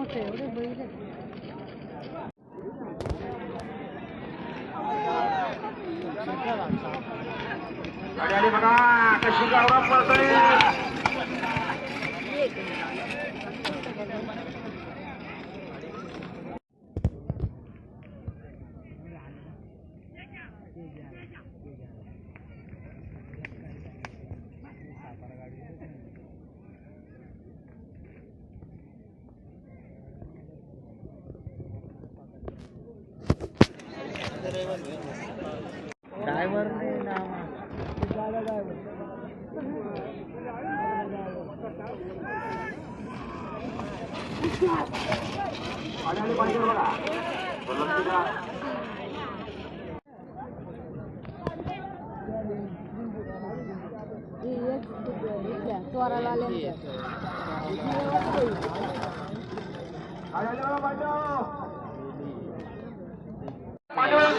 मोठे एवढे बैल आहेत. गाडी आली बघा कशी गावरान पळतोय Driver नाही ना एक चोराला आल्या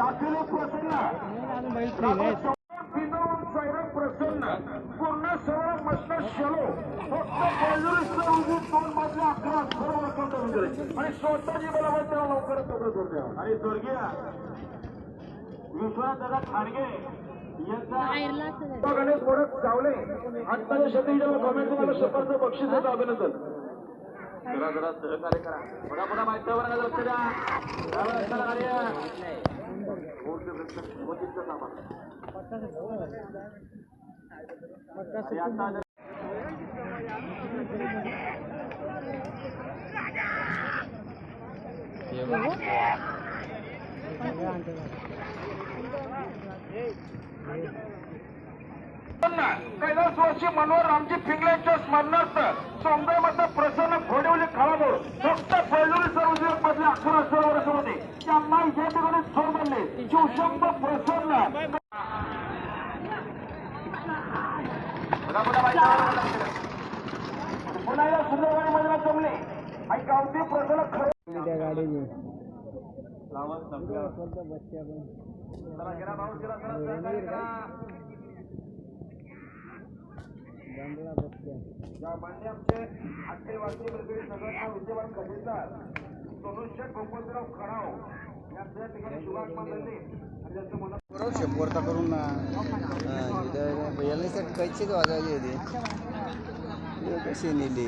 टाकलेलं प्रसन्न. सैरभ प्रसन्न. पूर्ण सरळ मस्त शेलो. फक्त बेलूरचं उभी दोन बाजू अकरा सर्व अकाउंट वगैरे आणि स्वतःची बरोबर त्याला लवकरच लवकर करून द्यावं आणि स्वर्गीय विश्वनाथ दादा खाडगे यांचा गणेश मोडक चावले आत्ताच्या शतीच्या कमेंट तुम्हाला शपथचं बक्षीस अभिनंदन. जरा जरा सहकार्य करा. पुन्हा पुन्हा माहितीवर लक्ष द्या कैलासवासी मनोहर रामजी फिंगलेच्या स्मरणार्थ सौंदर्यमध्ये प्रसन्न घोडवली खालामोड फक्त पैलुरी सर्वजीवन मधले अकरा सर होते त्यांना या ठिकाणी जोर बनले शिवशंभ प्रसन्न आजचे वारकरी मंडळी संघटना विद्यमान खजिनदार सोनुशेठ गोपतराव खराव यांच्या ठिकाणी शुभागमन झाले आणि करून ना याला कैचीच वाजायची होती. कशी नेली?